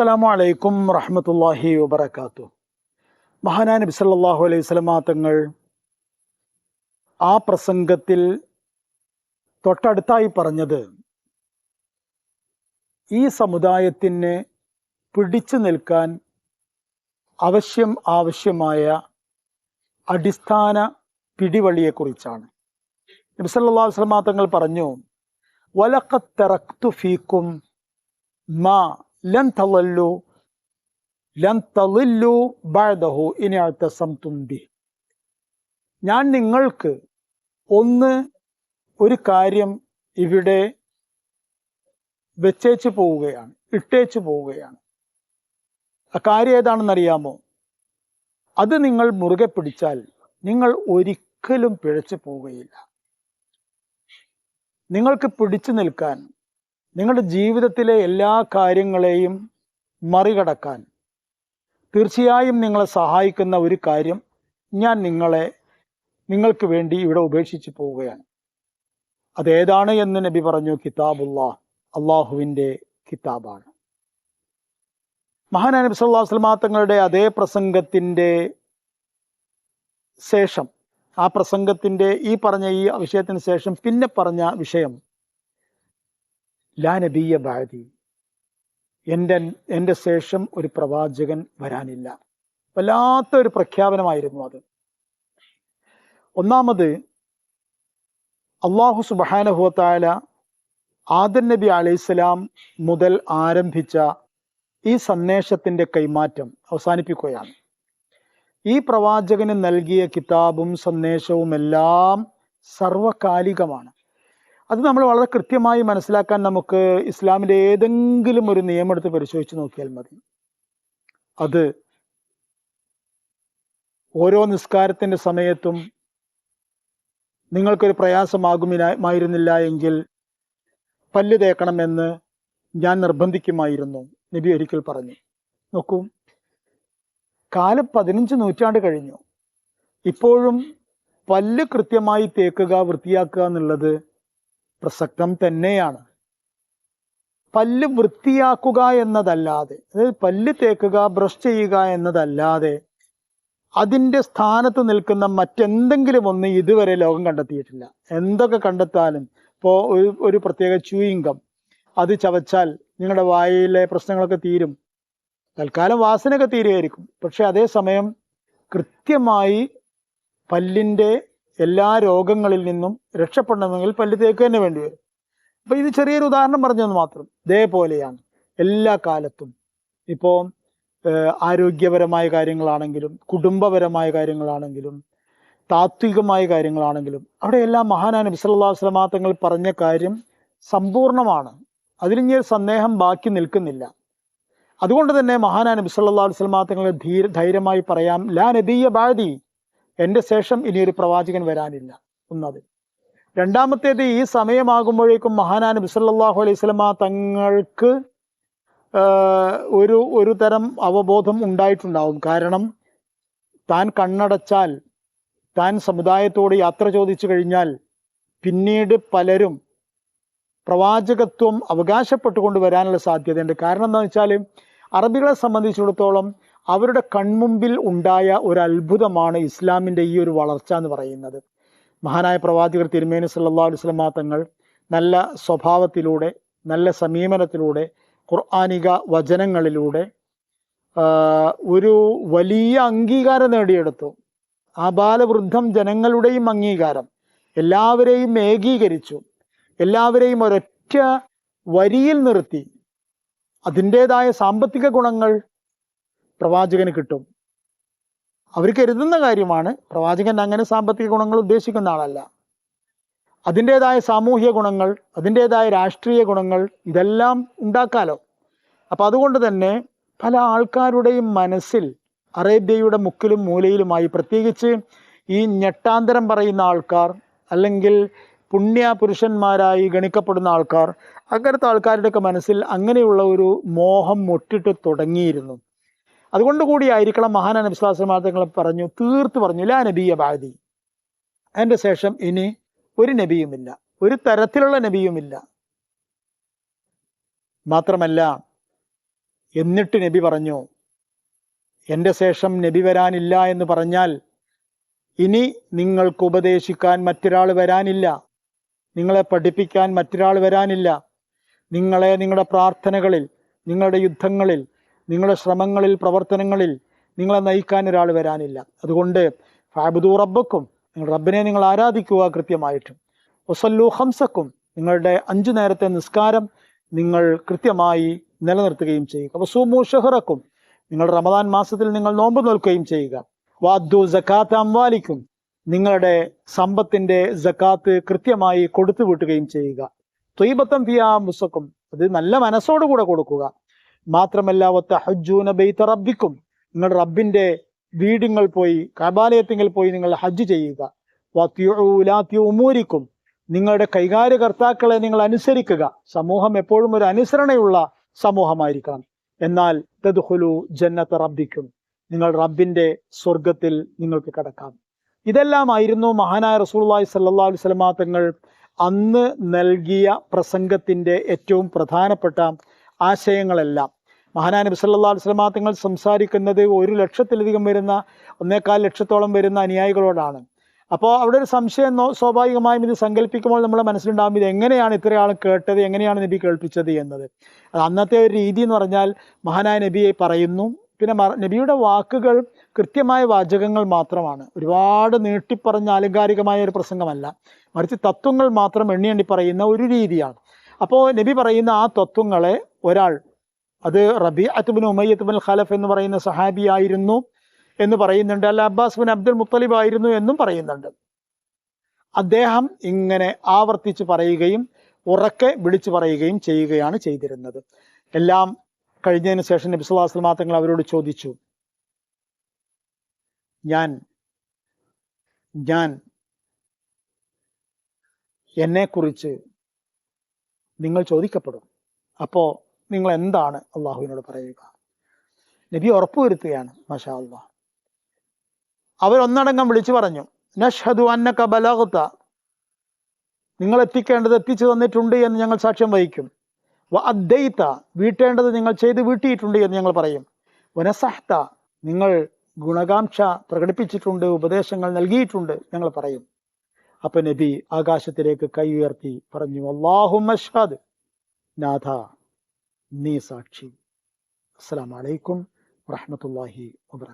അസ്സലാമു അലൈക്കും റഹ്മത്തുള്ളാഹി വബർക്കാത്തു മഹാനാ നബി സല്ലല്ലാഹു അലൈഹി വസല്ലമ തങ്ങൾ ആ പ്രസംഗത്തിൽ തൊട്ടടുത്തായി പറഞ്ഞത് ഈ സമുദായത്തിന് പിടിച്ചു നിൽക്കാൻ അവശ്യം ആവശ്യമായ അടിസ്ഥാന പിടിവളിയെക്കുറിച്ചാണ് നബി അലൈഹി വസല്ലമ തങ്ങൾ പറഞ്ഞു വലക്കത്തെറക്തു തറക്തു ഫീക്കും മാ ലൻ തളല്ലു ലൻ തളില്ലു ബഅദഹു ഇനി അഅ്തസംതും ബി ഞാൻ നിങ്ങൾക്ക് ഒന്ന് ഒരു കാര്യം ഇവിടെ വെച്ചേച്ച് പോവുകയാണ് ഇട്ടേച്ച് പോവുകയാണ്. ആ കാര്യം ഏതാണെന്നറിയാമോ? അത് നിങ്ങൾ മുറുകെ പിടിച്ചാൽ നിങ്ങൾ ഒരിക്കലും പിഴച്ചു പോവുകയില്ല. നിങ്ങൾക്ക് പിടിച്ചു നിൽക്കാൻ നിങ്ങളുടെ ജീവിതത്തിലെ എല്ലാ കാര്യങ്ങളെയും മറികടക്കാൻ തീർച്ചയായും നിങ്ങളെ സഹായിക്കുന്ന ഒരു കാര്യം ഞാൻ നിങ്ങളെ നിങ്ങൾക്ക് വേണ്ടി ഇവിടെ ഉപേക്ഷിച്ച് പോവുകയാണ്. അതേതാണ് എന്ന് നബി പറഞ്ഞു കിതാബുള്ള അള്ളാഹുവിന്റെ കിതാബാണ്. മഹാനാ നബി സല്ലല്ലാഹു അലൈഹി തങ്ങളുടെ അതേ പ്രസംഗത്തിന്റെ ശേഷം ആ പ്രസംഗത്തിന്റെ ഈ പറഞ്ഞ ഈ വിഷയത്തിന് ശേഷം പിന്നെ പറഞ്ഞ വിഷയം ലാ നബിയ ബാദി എന്റെ എന്റെ ശേഷം ഒരു പ്രവാചകൻ വരാനില്ല. വല്ലാത്ത ഒരു പ്രഖ്യാപനമായിരുന്നു അത്. ഒന്നാമത് അള്ളാഹു സുബാനഹുവത്തായ ആദൻ നബി അലൈഹിസ്സലാം മുതൽ ആരംഭിച്ച ഈ സന്ദേശത്തിന്റെ കൈമാറ്റം അവസാനിപ്പിക്കുകയാണ്. ഈ പ്രവാചകന് നൽകിയ കിതാബും സന്ദേശവും എല്ലാം സർവകാലികമാണ് അത് നമ്മൾ വളരെ കൃത്യമായി മനസ്സിലാക്കാൻ നമുക്ക് ഇസ്ലാമിന്റെ ഏതെങ്കിലും ഒരു നിയമം എടുത്ത് പരിശോധിച്ച് നോക്കിയാൽ മതി. അത് ഓരോ നിസ്കാരത്തിന്റെ സമയത്തും നിങ്ങൾക്കൊരു പ്രയാസമാകുമായിരുന്നില്ല എങ്കിൽ പല്ല് തേക്കണമെന്ന് ഞാൻ നിർബന്ധിക്കുമായിരുന്നു നബി ഒരിക്കൽ പറഞ്ഞു. നോക്കൂ കാലം പതിനഞ്ച് നൂറ്റാണ്ട് കഴിഞ്ഞു. ഇപ്പോഴും പല്ല് കൃത്യമായി തേക്കുക വൃത്തിയാക്കുക എന്നുള്ളത് പ്രസക്തം തന്നെയാണ്. പല്ല് വൃത്തിയാക്കുക എന്നതല്ലാതെ അതായത് പല്ല് തേക്കുക ബ്രഷ് ചെയ്യുക എന്നതല്ലാതെ അതിന്റെ സ്ഥാനത്ത് നിൽക്കുന്ന മറ്റെന്തെങ്കിലും ഒന്ന് ഇതുവരെ ലോകം കണ്ടെത്തിയിട്ടില്ല. എന്തൊക്കെ കണ്ടെത്താനും ഇപ്പോൾ ഒരു ഒരു പ്രത്യേക ചൂയിങ്കം അത് ചവച്ചാൽ നിങ്ങളുടെ വായിലെ പ്രശ്നങ്ങളൊക്കെ തീരും. തൽക്കാലം വാസനയൊക്കെ തീരുമായിരിക്കും. പക്ഷെ അതേസമയം കൃത്യമായി പല്ലിന്റെ എല്ലാ രോഗങ്ങളിൽ നിന്നും രക്ഷപ്പെടണമെങ്കിൽ പല്ല് തേക്ക് തന്നെ വേണ്ടി വരും. അപ്പൊ ഇത് ചെറിയൊരു ഉദാഹരണം പറഞ്ഞെന്ന് മാത്രം. ഇതേപോലെയാണ് എല്ലാ കാലത്തും. ഇപ്പോൾ ആരോഗ്യപരമായ കാര്യങ്ങളാണെങ്കിലും കുടുംബപരമായ കാര്യങ്ങളാണെങ്കിലും താത്വികമായ കാര്യങ്ങളാണെങ്കിലും അവിടെയെല്ലാം മഹാനായ നബി സല്ലല്ലാഹു അലൈഹി വസല്ലമ തങ്ങൾ പറഞ്ഞ കാര്യം സമ്പൂർണമാണ് അതിലിനി ഒരു സന്ദേഹം ബാക്കി നിൽക്കുന്നില്ല. അതുകൊണ്ട് തന്നെ മഹാനായ നബി സല്ലല്ലാഹു അലൈഹി വസല്ലമ തങ്ങൾ ധീര ധൈര്യമായി പറയാം ലാ നബിയ ബാദി. എന്റെ ശേഷം ഇനിയൊരു പ്രവാചകൻ വരാനില്ല ഒന്നത് രണ്ടാമത്തേത് ഈ സമയമാകുമ്പോഴേക്കും മഹാനാൻ നബി സല്ലല്ലാഹു അലൈഹി വസല്ലമ തങ്ങൾക്ക് ഒരു ഒരു തരം അവബോധം ഉണ്ടായിട്ടുണ്ടാവും. കാരണം താൻ കണ്ണടച്ചാൽ താൻ സമുദായത്തോട് യാത്ര ചോദിച്ചു കഴിഞ്ഞാൽ പിന്നീട് പലരും പ്രവാചകത്വം അവകാശപ്പെട്ടുകൊണ്ട് വരാനുള്ള സാധ്യതയുണ്ട്. കാരണം എന്താണെന്ന് വെച്ചാൽ അറബികളെ സംബന്ധിച്ചിടത്തോളം അവരുടെ കൺമുമ്പിൽ ഉണ്ടായ ഒരു അത്ഭുതമാണ് ഇസ്ലാമിന്റെ ഈ ഒരു വളർച്ച എന്ന് പറയുന്നത്. മഹാനായ പ്രവാചകർ തിരുമേനി സല്ലാ അലൈഹി വസല്ലമ തങ്ങൾ നല്ല സ്വഭാവത്തിലൂടെ നല്ല സമീപനത്തിലൂടെ ഖുർആാനിക വചനങ്ങളിലൂടെ ഒരു വലിയ അംഗീകാരം നേടിയെടുത്തു. ആബാലവൃദ്ധം ജനങ്ങളുടെയും അംഗീകാരം. എല്ലാവരെയും ഏകീകരിച്ചു. എല്ലാവരെയും ഒരൊറ്റ വരിയിൽ നിർത്തി. അതിന്റേതായ സാമ്പത്തിക ഗുണങ്ങൾ പ്രവാചകന് കിട്ടും. അവർ കരുതുന്ന കാര്യമാണ് പ്രവാചകൻ അങ്ങനെ സാമ്പത്തിക ഗുണങ്ങൾ ഉദ്ദേശിക്കുന്ന ആളല്ല. അതിന്റെതായ സാമൂഹ്യ ഗുണങ്ങൾ അതിന്റെതായ രാഷ്ട്രീയ ഗുണങ്ങൾ ഇതെല്ലാം ഉണ്ടാക്കാലോ. അപ്പം അതുകൊണ്ട് തന്നെ പല ആൾക്കാരുടെയും മനസ്സിൽ അറേബ്യയുടെ മുക്കിലും മൂലയിലുമായി പ്രത്യേകിച്ച് ഈ ഞെട്ടാന്തരം പറയുന്ന ആൾക്കാർ അല്ലെങ്കിൽ പുണ്യ പുരുഷന്മാരായി ഗണിക്കപ്പെടുന്ന ആൾക്കാർ അങ്ങനത്തെ ആൾക്കാരുടെയൊക്കെ മനസ്സിൽ അങ്ങനെയുള്ള ഒരു മോഹം മുട്ടിട്ട് തുടങ്ങിയിരുന്നു. അതുകൊണ്ട് കൂടിയായിരിക്കണം മഹാന നബിസ്ലാസ്ലമാങ്ങൾ പറഞ്ഞു തീർത്ത് പറഞ്ഞു ലാ നബിയ ബാദി അതിന്റെ ശേഷം ഇനി ഒരു നബിയുമില്ല ഒരു തരത്തിലുള്ള നബിയുമില്ല. മാത്രമല്ല എന്നിട്ട് നബി പറഞ്ഞു എന്റെ ശേഷം നബി വരാനില്ല എന്ന് പറഞ്ഞാൽ ഇനി നിങ്ങൾക്ക് ഉപദേശിക്കാൻ മറ്റൊരാൾ വരാനില്ല നിങ്ങളെ പഠിപ്പിക്കാൻ മറ്റൊരാൾ വരാനില്ല. നിങ്ങളെ നിങ്ങളുടെ പ്രാർത്ഥനകളിൽ നിങ്ങളുടെ യുദ്ധങ്ങളിൽ നിങ്ങളുടെ ശ്രമങ്ങളിൽ പ്രവർത്തനങ്ങളിൽ നിങ്ങളെ നയിക്കാൻ ഒരാൾ വരാനില്ല. അതുകൊണ്ട് ഫാബുദു റബ്ബക്കും നിങ്ങൾ റബ്ബിനെ നിങ്ങൾ ആരാധിക്കുക കൃത്യമായിട്ടും. ഒസല്ലു ഹംസക്കും നിങ്ങളുടെ അഞ്ചു നേരത്തെ നിസ്കാരം നിങ്ങൾ കൃത്യമായി നിലനിർത്തുകയും ചെയ്യുക. വസൂമു ഷഹറക്കും നിങ്ങൾ റമദാൻ മാസത്തിൽ നിങ്ങൾ നോമ്പ് നോൽക്കുകയും ചെയ്യുക. വാദ്ദു ജക്കാത്ത് അംവാലിക്കും നിങ്ങളുടെ സമ്പത്തിന്റെ ജക്കാത്ത് കൃത്യമായി കൊടുത്തു വിട്ടുകയും ചെയ്യുക. ത്വയ്ബത്തം ഫിയാ മുസക്കും അത് നല്ല മനസ്സോടുകൂടെ കൊടുക്കുക. മാത്രമല്ല ഒത്ത ഹജ്ജൂന ബെയ്ത്ത റബ്ബിക്കും. നിങ്ങൾ റബ്ബിന്റെ വീടുങ്ങൾ പോയി കബാലയത്തിങ്ങൾ പോയി നിങ്ങൾ ഹജ്ജ് ചെയ്യുക. ഉമൂരിക്കും. നിങ്ങളുടെ കൈകാര്യകർത്താക്കളെ നിങ്ങൾ അനുസരിക്കുക. സമൂഹം എപ്പോഴും ഒരു അനുസരണയുള്ള സമൂഹമായിരിക്കണം. എന്നാൽ തദ്ഹുലു ജന്നത്ത് റബ്ബിക്കും. നിങ്ങൾ റബ്ബിന്റെ സ്വർഗത്തിൽ നിങ്ങൾക്ക് കടക്കാം. ഇതെല്ലാമായിരുന്നു മഹാനായ റസൂള്ളി സല്ലാ അലൈഹി തങ്ങൾ അന്ന് നൽകിയ പ്രസംഗത്തിന്റെ ഏറ്റവും പ്രധാനപ്പെട്ട ആശയങ്ങളെല്ലാം. മഹാനായ നബി സല്ലല്ലാഹു അലൈഹി വസല്ലമ തങ്ങൾ സംസാരിക്കുന്നത് ഒരു ലക്ഷത്തിലധികം വരുന്ന ഒന്നേകാൽ ലക്ഷത്തോളം വരുന്ന അനുയായികളോടാണ്. അപ്പോൾ അവിടെ ഒരു സംശയം സ്വാഭാവികമായും ഇത് സങ്കല്പിക്കുമ്പോൾ നമ്മുടെ മനസ്സിലുണ്ടാകും ഇത് എങ്ങനെയാണ് ഇത്രയാൾ കേട്ടത് എങ്ങനെയാണ് നബി കേൾപ്പിച്ചത് എന്നത്. അത് അന്നത്തെ ഒരു രീതി എന്ന് പറഞ്ഞാൽ മഹാനായ നബിയെ പറയുന്നു. പിന്നെ നബിയുടെ വാക്കുകൾ കൃത്യമായ വാചകങ്ങൾ മാത്രമാണ്. ഒരുപാട് നീട്ടിപ്പറഞ്ഞ ആലങ്കാരികമായ ഒരു പ്രസംഗമല്ല. മറിച്ച് തത്വങ്ങൾ മാത്രം എണ്ണി എണ്ണി പറയുന്ന ഒരു രീതിയാണ്. അപ്പോൾ നബി പറയുന്ന ആ തത്വങ്ങളെ ഒരാൾ. അത് റബി അത്തുബിൻ ഉമയ്യത്ത് ബിൻ ഖലഫ് എന്ന് പറയുന്ന സഹാബിയായിരുന്നു എന്ന് പറയുന്നുണ്ട്. അല്ല അബ്ബാസ് ബിൻ അബ്ദുൽ മുത്തലിബ് ആയിരുന്നു എന്നും പറയുന്നുണ്ട്. അദ്ദേഹം ഇങ്ങനെ ആവർത്തിച്ച് പറയുകയും ഉറക്കെ വിളിച്ചു പറയുകയും ചെയ്യുകയാണ് ചെയ്തിരുന്നത്. എല്ലാം കഴിഞ്ഞതിന് ശേഷം നബി അലൈഹി തങ്ങൾ അവരോട് ചോദിച്ചു ഞാൻ ഞാൻ എന്നെക്കുറിച്ച് നിങ്ങൾ ചോദിക്കപ്പെടും. അപ്പോൾ നിങ്ങൾ എന്താണ് അള്ളാഹുവിനോട് പറയുക? നബി ഉറപ്പുവരുത്തുകയാണ് മാഷാ അള്ളാഹ് അവരൊന്നടങ്കം വിളിച്ചു പറഞ്ഞു നഷ്ഹദു അന്നക ബലഗത. നിങ്ങൾ എത്തിക്കേണ്ടത് എത്തിച്ചു തന്നിട്ടുണ്ട് എന്ന് ഞങ്ങൾ സാക്ഷ്യം വഹിക്കും. വ അദ്ദൈത്ത വീട്ടേണ്ടത് നിങ്ങൾ ചെയ്ത് വീട്ടിയിട്ടുണ്ട് എന്ന് ഞങ്ങൾ പറയും. വനസഹത്ത നിങ്ങൾ ഗുണകാംക്ഷ പ്രകടിപ്പിച്ചിട്ടുണ്ട് ഉപദേശങ്ങൾ നൽകിയിട്ടുണ്ട് ഞങ്ങൾ പറയും. അപ്പൊ നബി ആകാശത്തിലേക്ക് കൈ ഉയർത്തി പറഞ്ഞു അള്ളാഹു മഷാദ് നാഥ நீ சாட்சி அஸ்லாம் வலைக்கும் வரமத்துல்லாஹி வபரக்